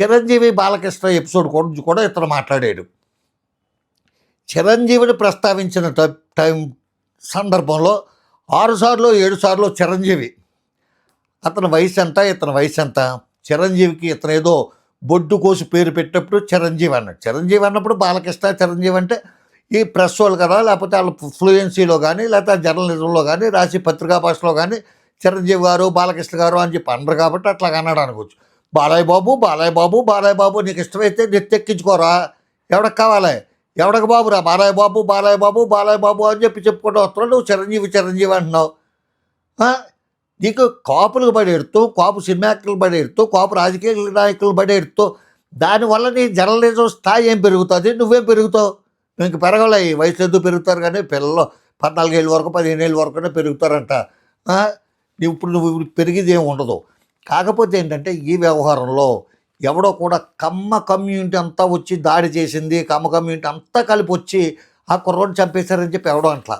Chiranjeevi Balakrishna episode గురించి కూడా ఇతను మాట్లాడాడు. చిరంజీవిని ప్రస్తావించిన టైం సందర్భంలో ఆరు సార్లు ఏడు సార్లు చిరంజీవి అతని వయసు ఎంత ఇతని వయసు ఎంత? చిరంజీవికి ఇతను ఏదో బొడ్డు కోసి పేరు పెట్టినప్పుడు చిరంజీవి అన్నాడు. చిరంజీవి అన్నప్పుడు బాలకృష్ణ చిరంజీవి అంటే ఈ ప్రెస్ వాళ్ళు కదా లేకపోతే వాళ్ళ ఫ్లూయెన్సీలో కానీ లేకపోతే జర్నలిజంలో కానీ రాసి పత్రికా భాషలో కానీ చిరంజీవి గారు బాలకృష్ణ గారు అని చెప్పి అన్నారు కాబట్టి అట్లా అన్నాడు అనుకోవచ్చు. బాలయ్య బాబు బాలయ్య బాబు బాలయ్య బాబు నీకు ఇష్టమైతే నెత్తెక్కించుకోరా. ఎవడికి కావాలి? ఎవడికి బాబురా? బాలయ్య బాబు బాలయ్య బాబు బాలయ్య బాబు అని చెప్పి చెప్పుకుంటూ వస్తున్నావు. నువ్వు చిరంజీవి చిరంజీవి అంటున్నావు. నీకు కాపులకు పడేడుతూ కాపు సినిమా పడేడుతూ కాపు రాజకీయ నాయకులు పడేడుతూ దానివల్ల నీ జర్నలిజం స్థాయి ఏం పెరుగుతుంది? నువ్వేం పెరుగుతావు? ఇంక పెరగలే ఈ వయసు ఎందుకు పెరుగుతారు కానీ పిల్లలు పద్నాలుగేళ్ళ వరకు పదిహేను ఏళ్ళ వరకునే పెరుగుతారంట. ఇప్పుడు నువ్వు ఇప్పుడు నువ్వు పెరిగేది ఏమి ఉండదు. కాకపోతే ఏంటంటే ఈ వ్యవహారంలో ఎవడో కూడా కమ్మ కమ్యూనిటీ అంతా వచ్చి దాడి చేసింది కమ్మ కమ్యూనిటీ అంతా కలిపి వచ్చి ఆ కుర్రోడు చంపేశారని చెప్పి ఎవడో అంట్లా.